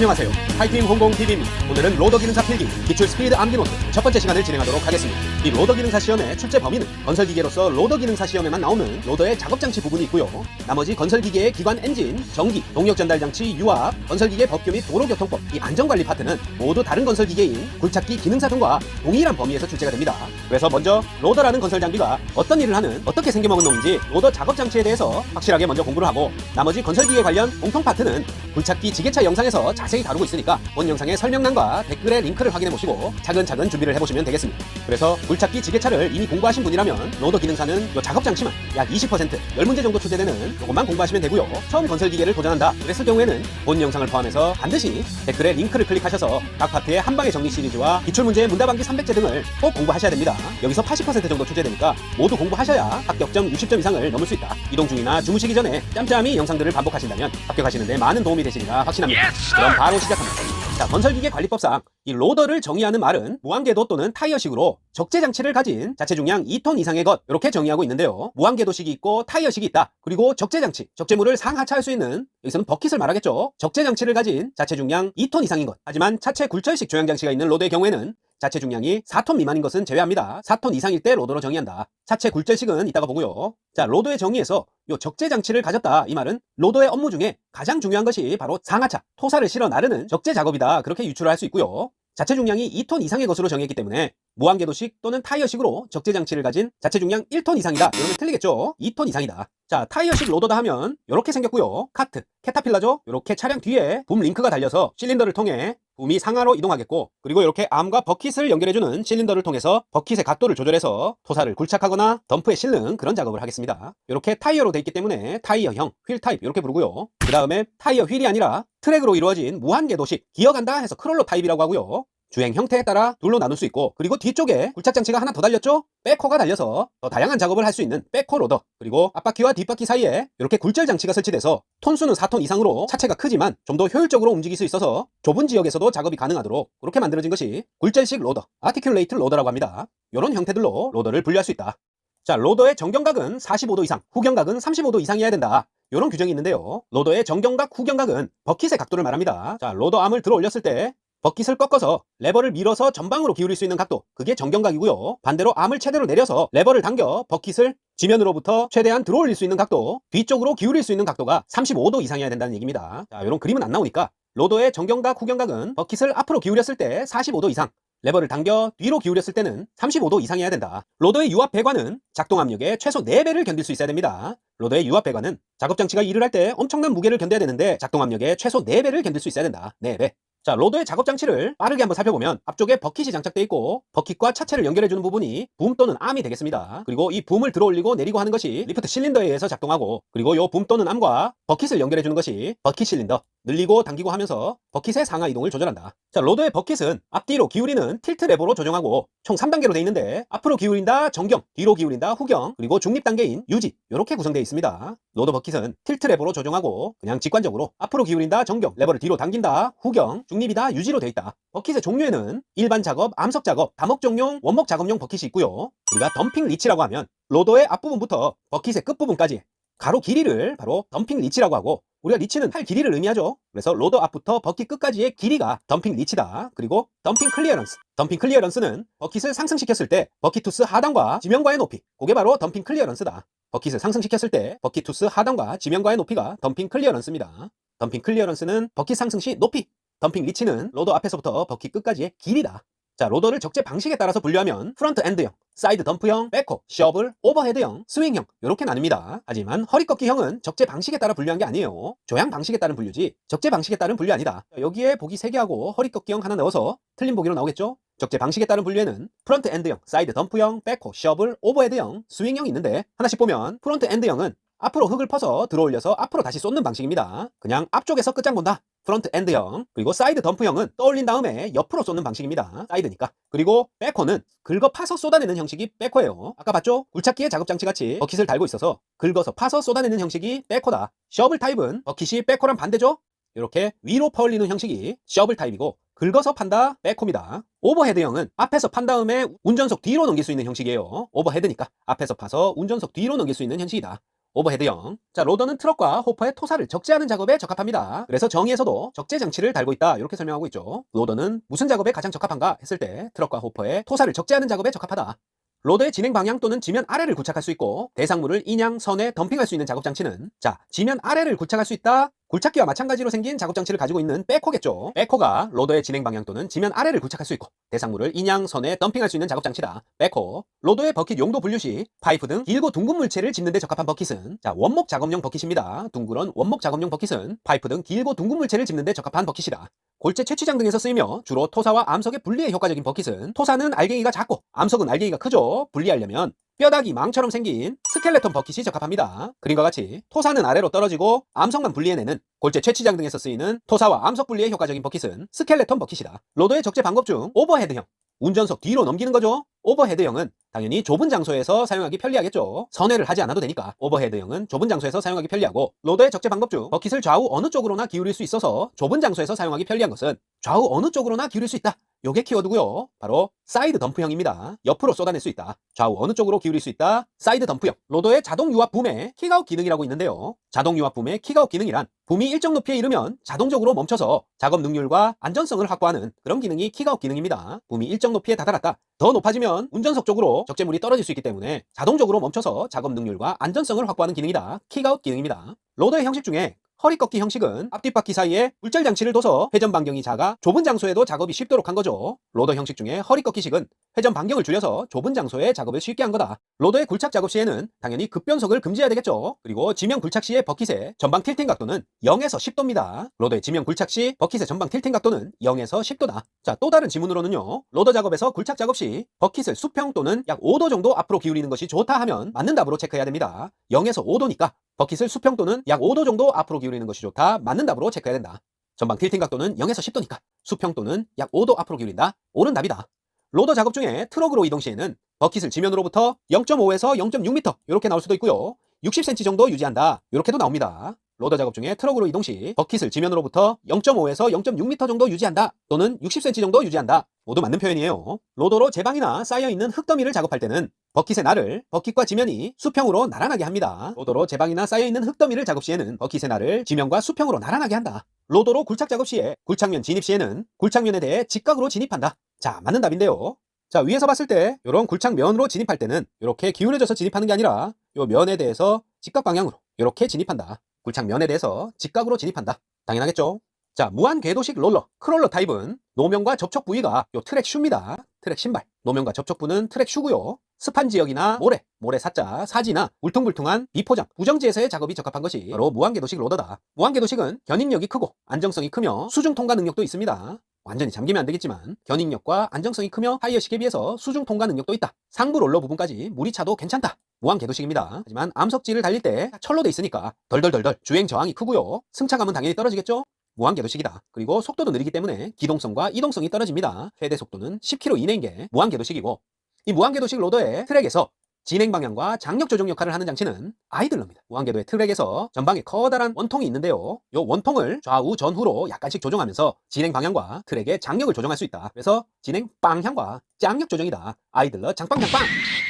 안녕하세요. 파이팅 홍공TV입니다. 오늘은 로더 기능사 필기 기출 스피드 암기 노트 첫 번째 시간을 진행하도록 하겠습니다. 이 로더 기능사 시험의 출제 범위는 건설 기계로서 로더 기능사 시험에만 나오는 로더의 작업 장치 부분이 있고요. 나머지 건설 기계의 기관 엔진, 전기, 동력 전달 장치, 유압, 건설 기계 법규 및 도로교통법 이 안전관리 파트는 모두 다른 건설 기계인 굴착기 기능사 등과 동일한 범위에서 출제가 됩니다. 그래서 먼저 로더라는 건설 장비가 어떤 일을 하는 어떻게 생겨먹은 놈인지 로더 작업 장치에 대해서 확실하게 먼저 공부를 하고 나머지 건설 기계 관련 공통 파트는 굴착기 지게차 영상에서 자세히 다루고 있으니까 본 영상의 설명란과 댓글에 링크를 확인해 보시고 차근차근 준비를 해보시면 되겠습니다. 그래서 굴착기 지게차를 이미 공부하신 분이라면 로더 기능사는 요 작업 장치만 약 20% 10문제 정도 출제되는 요것만 공부하시면 되고요. 처음 건설 기계를 도전한다 그랬을 경우에는 본 영상을 포함해서 반드시 댓글에 링크를 클릭하셔서 각 파트의 한방의 정리 시리즈와 기출문제 문답암기 300제 등을 꼭 공부하셔야 됩니다. 여기서 80% 정도 출제되니까 모두 공부하셔야 합격점 60점 이상을 넘을 수 있다. 이동 중이나 주무시기 전에 짬짬이 영상들을 반복하신다면 합격하시는데 많은 도움이 되시리라 확신합니다. 그럼 바로 시작합니다. 자, 건설기계 관리법상 이 로더를 정의하는 말은 무한궤도 또는 타이어식으로 적재 장치를 가진 자체 중량 2톤 이상의 것 이렇게 정의하고 있는데요. 무한궤도식이 있고 타이어식이 있다. 그리고 적재 장치, 적재물을 상하차할 수 있는 여기서는 버킷을 말하겠죠. 적재 장치를 가진 자체 중량 2톤 이상인 것. 하지만 차체 굴절식 조향 장치가 있는 로더의 경우에는 자체 중량이 4톤 미만인 것은 제외합니다. 4톤 이상일 때 로더로 정의한다. 차체 굴절식은 이따가 보고요. 자, 로더의 정의에서 요 적재 장치를 가졌다. 이 말은 로더의 업무 중에 가장 중요한 것이 바로 상하차, 토사를 실어 나르는 적재 작업이다. 그렇게 유추를 할 수 있고요. 자체 중량이 2톤 이상의 것으로 정했기 때문에 무한궤도식 또는 타이어식으로 적재 장치를 가진 자체 중량 1톤 이상이다. 이러면 틀리겠죠? 2톤 이상이다. 자, 타이어식 로더다 하면 이렇게 생겼고요. 카트, 캐타필라죠? 이렇게 차량 뒤에 붐 링크가 달려서 실린더를 통해 붐이 상하로 이동하겠고 그리고 이렇게 암과 버킷을 연결해주는 실린더를 통해서 버킷의 각도를 조절해서 토사를 굴착하거나 덤프에 실는 그런 작업을 하겠습니다. 이렇게 타이어로 돼 있기 때문에 타이어형, 휠 타입 이렇게 부르고요. 그 다음에 타이어 휠이 아니라 트랙으로 이루어진 무한궤도식 기어간다 해서 크롤러 타입이라고 하고요. 주행 형태에 따라 둘로 나눌 수 있고 그리고 뒤쪽에 굴착 장치가 하나 더 달렸죠? 백호가 달려서 더 다양한 작업을 할 수 있는 백호 로더 그리고 앞바퀴와 뒷바퀴 사이에 이렇게 굴절 장치가 설치돼서 톤수는 4톤 이상으로 차체가 크지만 좀 더 효율적으로 움직일 수 있어서 좁은 지역에서도 작업이 가능하도록 그렇게 만들어진 것이 굴절식 로더 아티큘레이트 로더라고 합니다. 이런 형태들로 로더를 분류할 수 있다. 자, 로더의 정경각은 45도 이상, 후경각은 35도 이상이어야 된다. 이런 규정이 있는데요. 로더의 정경각, 후경각은 버킷의 각도를 말합니다. 자, 로더 암을 들어 올렸을 때 버킷을 꺾어서 레버를 밀어서 전방으로 기울일 수 있는 각도 그게 정경각이고요 반대로 암을 최대로 내려서 레버를 당겨 버킷을 지면으로부터 최대한 들어 올릴 수 있는 각도 뒤쪽으로 기울일 수 있는 각도가 35도 이상이어야 된다는 얘기입니다 자 이런 그림은 안 나오니까 로더의 정경각 후경각은 버킷을 앞으로 기울였을 때 45도 이상 레버를 당겨 뒤로 기울였을 때는 35도 이상이어야 된다. 로더의 유압 배관은 작동 압력의 최소 4배를 견딜 수 있어야 됩니다. 로더의 유압 배관은 작업 장치가 일을 할 때 엄청난 무게를 견뎌야 되는데 작동 압력의 최소 4배를 견딜 수 있어야 된다. 4배. 자, 로더의 작업 장치를 빠르게 한번 살펴보면 앞쪽에 버킷이 장착되어 있고 버킷과 차체를 연결해주는 부분이 붐 또는 암이 되겠습니다. 그리고 이 붐을 들어 올리고 내리고 하는 것이 리프트 실린더에 의해서 작동하고 그리고 이붐 또는 암과 버킷을 연결해주는 것이 버킷 실린더 늘리고 당기고 하면서 버킷의 상하 이동을 조절한다. 자, 로더의 버킷은 앞뒤로 기울이는 틸트 레버로 조정하고 총 3단계로 되어 있는데 앞으로 기울인다 정경, 뒤로 기울인다 후경, 그리고 중립 단계인 유지 이렇게 구성되어 있습니다. 로더 버킷은 틸트 레버로 조정하고 그냥 직관적으로 앞으로 기울인다 정경, 레버를 뒤로 당긴다 후경, 중립이다 유지로 되어 있다. 버킷의 종류에는 일반 작업, 암석 작업, 다목적용, 원목 작업용 버킷이 있고요. 우리가 덤핑 리치라고 하면 로더의 앞부분부터 버킷의 끝부분까지 가로 길이를 바로 덤핑 리치라고 하고 우리가 리치는 팔 길이를 의미하죠. 그래서 로더 앞부터 버킷 끝까지의 길이가 덤핑 리치다. 그리고 덤핑 클리어런스. 덤핑 클리어런스는 버킷을 상승시켰을 때 버킷 투스 하단과 지면과의 높이. 그게 바로 덤핑 클리어런스다. 버킷을 상승시켰을 때 버킷 투스 하단과 지면과의 높이가 덤핑 클리어런스입니다. 덤핑 클리어런스는 버킷 상승 시 높이. 덤핑 리치는 로더 앞에서부터 버킷 끝까지의 길이다. 자, 로더를 적재 방식에 따라서 분류하면 프론트 엔드형, 사이드 덤프형, 백호, 셔블, 오버헤드형, 스윙형 이렇게 나뉩니다. 하지만 허리 꺾기형은 적재 방식에 따라 분류한 게 아니에요. 조향 방식에 따른 분류지 적재 방식에 따른 분류 아니다. 여기에 보기 3개하고 허리 꺾기형 하나 넣어서 틀린 보기로 나오겠죠? 적재 방식에 따른 분류에는 프론트 엔드형, 사이드 덤프형, 백호, 셔블, 오버헤드형, 스윙형이 있는데 하나씩 보면 프론트 엔드형은 앞으로 흙을 퍼서 들어 올려서 앞으로 다시 쏟는 방식입니다. 그냥 앞쪽에서 끝장 본다. 프론트 엔드형 그리고 사이드 덤프형은 떠올린 다음에 옆으로 쏟는 방식입니다. 사이드니까. 그리고 백호는 긁어 파서 쏟아내는 형식이 백호예요. 아까 봤죠? 굴착기의 작업장치 같이 버킷을 달고 있어서 긁어서 파서 쏟아내는 형식이 백호다. 셔블 타입은 버킷이 백호랑 반대죠? 이렇게 위로 퍼올리는 형식이 셔블 타입이고 긁어서 판다 백호입니다. 오버헤드형은 앞에서 판 다음에 운전석 뒤로 넘길 수 있는 형식이에요. 오버헤드니까 앞에서 파서 운전석 뒤로 넘길 수 있는 형식이다 오버헤드형. 자, 로더는 트럭과 호퍼의 토사를 적재하는 작업에 적합합니다. 그래서 정의에서도 적재 장치를 달고 있다. 이렇게 설명하고 있죠. 로더는 무슨 작업에 가장 적합한가 했을 때 트럭과 호퍼의 토사를 적재하는 작업에 적합하다. 로더의 진행 방향 또는 지면 아래를 구착할 수 있고 대상물을 인양, 선에 덤핑할 수 있는 작업 장치는 자, 지면 아래를 구착할 수 있다. 굴착기와 마찬가지로 생긴 작업 장치를 가지고 있는 백호겠죠. 백호가 로더의 진행 방향 또는 지면 아래를 구착할 수 있고 대상물을 인양, 선에 덤핑할 수 있는 작업 장치다. 백호. 로더의 버킷 용도 분류 시 파이프 등 길고 둥근 물체를 짚는 데 적합한 버킷은 자, 원목 작업용 버킷입니다. 둥그런 원목 작업용 버킷은 파이프 등 길고 둥근 물체를 짚는 데 적합한 버킷이다. 골재 채취장 등에서 쓰이며 주로 토사와 암석의 분리에 효과적인 버킷은 토사는 알갱이가 작고 암석은 알갱이가 크죠. 분리하려면 뼈다귀 망처럼 생긴 스켈레톤 버킷이 적합합니다. 그림과 같이 토사는 아래로 떨어지고 암석만 분리해내는 골재 채취장 등에서 쓰이는 토사와 암석 분리에 효과적인 버킷은 스켈레톤 버킷이다. 로더의 적재 방법 중 오버헤드형 운전석 뒤로 넘기는 거죠. 오버헤드형은 당연히 좁은 장소에서 사용하기 편리하겠죠. 선회를 하지 않아도 되니까 오버헤드형은 좁은 장소에서 사용하기 편리하고 로더의 적재 방법 중 버킷을 좌우 어느 쪽으로나 기울일 수 있어서 좁은 장소에서 사용하기 편리한 것은 좌우 어느 쪽으로나 기울일 수 있다. 요게 키워드고요. 바로 사이드 덤프형입니다. 옆으로 쏟아낼 수 있다. 좌우 어느 쪽으로 기울일 수 있다. 사이드 덤프형. 로더의 자동 유압 붐의 킥아웃 기능이라고 있는데요. 자동 유압 붐의 킥아웃 기능이란 붐이 일정 높이에 이르면 자동적으로 멈춰서 작업 능률과 안전성을 확보하는 그런 기능이 킥아웃 기능입니다. 붐이 일정 높이에 다다랐다. 더 높아지면 운전석 쪽으로 적재물이 떨어질 수 있기 때문에 자동적으로 멈춰서 작업 능률과 안전성을 확보하는 기능이다. 킥아웃 기능입니다. 로더의 형식 중에 허리 꺾기 형식은 앞뒷 바퀴 사이에 물절 장치를 둬서 회전 반경이 작아 좁은 장소에도 작업이 쉽도록 한 거죠. 로더 형식 중에 허리 꺾기식은 회전 반경을 줄여서 좁은 장소에 작업을 쉽게 한 거다. 로더의 굴착 작업 시에는 당연히 급변속을 금지해야 되겠죠. 그리고 지면 굴착 시의 버킷의 전방 틸팅 각도는 0에서 10도입니다. 로더의 지면 굴착 시 버킷의 전방 틸팅 각도는 0에서 10도다. 자, 또 다른 지문으로는요. 로더 작업에서 굴착 작업 시 버킷을 수평 또는 약 5도 정도 앞으로 기울이는 것이 좋다 하면 맞는 답으로 체크해야 됩니다. 0에서 5도니까 버킷을 수평 또는 약 5도 정도 앞으로 기울이는 것이 좋다. 맞는 답으로 체크해야 된다. 전방 틸팅 각도는 0에서 10도니까 수평 또는 약 5도 앞으로 기울인다. 옳은 답이다. 로더 작업 중에 트럭으로 이동 시에는 버킷을 지면으로부터 0.5에서 0.6m 이렇게 나올 수도 있고요. 60cm 정도 유지한다. 이렇게도 나옵니다. 로더 작업 중에 트럭으로 이동 시 버킷을 지면으로부터 0.5에서 0.6m 정도 유지한다. 또는 60cm 정도 유지한다. 모두 맞는 표현이에요. 로더로 제방이나 쌓여있는 흙더미를 작업할 때는 버킷의 날을 버킷과 지면이 수평으로 나란하게 합니다. 로더로 제방이나 쌓여있는 흙더미를 작업 시에는 버킷의 날을 지면과 수평으로 나란하게 한다. 로더로 굴착 작업 시에 굴착면 진입 시에는 굴착면에 대해 직각으로 진입한다. 자, 맞는 답인데요. 자, 위에서 봤을 때 이런 굴착면으로 진입할 때는 이렇게 기울여져서 진입하는 게 아니라 이 면에 대해서 직각 방향으로 이렇게 진입한다. 굴착면에 대해서 직각으로 진입한다. 당연하겠죠? 자, 무한 궤도식 롤러, 크롤러 타입은 노면과 접촉 부위가 요 트랙 슈입니다. 트랙 신발. 노면과 접촉 부는 트랙 슈고요. 습한 지역이나 모래, 모래 사자, 사지나 울퉁불퉁한 비포장, 부정지에서의 작업이 적합한 것이 바로 무한궤도식 로더다. 무한궤도식은 견인력이 크고 안정성이 크며 수중 통과 능력도 있습니다. 완전히 잠기면 안 되겠지만 견인력과 안정성이 크며 하이어식에 비해서 수중 통과 능력도 있다. 상부 롤러 부분까지 물이 차도 괜찮다. 무한 궤도식입니다. 하지만 암석지를 달릴 때 철로 돼 있으니까 덜덜덜덜 주행 저항이 크고요. 승차감은 당연히 떨어지겠죠? 무한 궤도식이다. 그리고 속도도 느리기 때문에 기동성과 이동성이 떨어집니다. 최대 속도는 10km 이내인 게 무한 궤도식이고 이 무한 궤도식 로더의 트랙에서 진행 방향과 장력 조정 역할을 하는 장치는 아이들러입니다. 무한궤도의 트랙에서 전방에 커다란 원통이 있는데요. 이 원통을 좌우 전후로 약간씩 조정하면서 진행 방향과 트랙의 장력을 조정할 수 있다. 그래서 진행 방향과 장력 조정이다. 아이들러 장빵장빵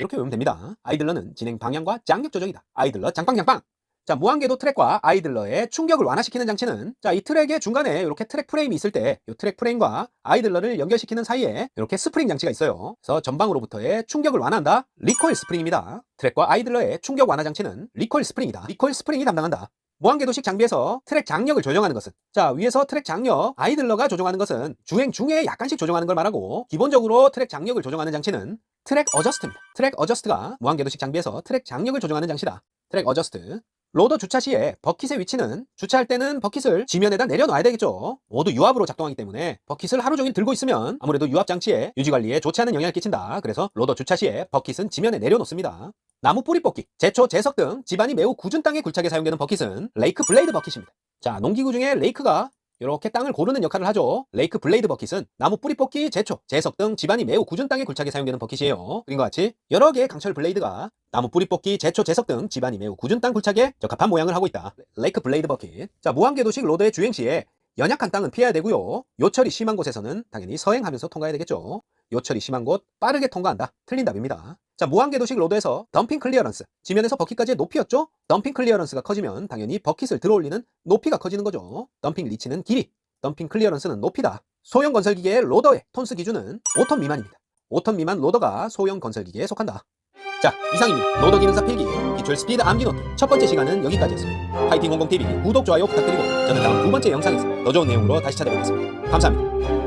이렇게 외우면 됩니다. 아이들러는 진행 방향과 장력 조정이다. 아이들러 장빵장빵 자, 무한궤도 트랙과 아이들러의 충격을 완화시키는 장치는 자, 이 트랙의 중간에 이렇게 트랙 프레임이 있을 때 이 트랙 프레임과 아이들러를 연결시키는 사이에 이렇게 스프링 장치가 있어요. 그래서 전방으로부터의 충격을 완화한다. 리콜 스프링입니다. 트랙과 아이들러의 충격 완화 장치는 리콜 스프링이다. 리콜 스프링이 담당한다. 무한궤도식 장비에서 트랙 장력을 조정하는 것은 자 위에서 트랙 장력 아이들러가 조정하는 것은 주행 중에 약간씩 조정하는 걸 말하고 기본적으로 트랙 장력을 조정하는 장치는 트랙 어저스트입니다. 트랙 어저스트가 무한궤도식 장비에서 트랙 장력을 조정하는 장치다. 트랙 어저스트 로더 주차 시에 버킷의 위치는 주차할 때는 버킷을 지면에다 내려놔야 되겠죠. 모두 유압으로 작동하기 때문에 버킷을 하루 종일 들고 있으면 아무래도 유압 장치에 유지 관리에 좋지 않은 영향을 끼친다. 그래서 로더 주차 시에 버킷은 지면에 내려놓습니다. 나무 뿌리 뽑기, 제초, 제석 등 집안이 매우 굳은 땅에 굴착에 사용되는 버킷은 레이크 블레이드 버킷입니다. 자, 농기구 중에 레이크가 이렇게 땅을 고르는 역할을 하죠. 레이크 블레이드 버킷은 나무 뿌리 뽑기, 제초, 제석 등 집안이 매우 굳은 땅에 굴착에 사용되는 버킷이에요. 그림과 같이 여러 개의 강철 블레이드가 나무 뿌리 뽑기, 제초, 제석 등 집안이 매우 굳은 땅 굴착에 적합한 모양을 하고 있다. 레이크 블레이드 버킷. 자, 무한궤도식 로드의 주행 시에 연약한 땅은 피해야 되고요. 요철이 심한 곳에서는 당연히 서행하면서 통과해야 되겠죠. 요철이 심한 곳 빠르게 통과한다. 틀린 답입니다. 자, 무한궤 도식 로드에서 덤핑 클리어런스. 지면에서 버킷까지의 높이였죠? 덤핑 클리어런스가 커지면 당연히 버킷을 들어올리는 높이가 커지는 거죠. 덤핑 리치는 길이, 덤핑 클리어런스는 높이다. 소형 건설기계의 로더의 톤스 기준은 5톤 미만입니다. 5톤 미만 로더가 소형 건설기계에 속한다. 자, 이상입니다. 기능사 필기, 기출 스피드 암기 노트. 첫 번째 시간은 여기까지였습니다. 파이팅 공공TV 구독, 좋아요 부탁드리고 저는 다음 두 번째 영상에서 더 좋은 내용으로 다시 찾아뵙겠습니다. 감사합니다.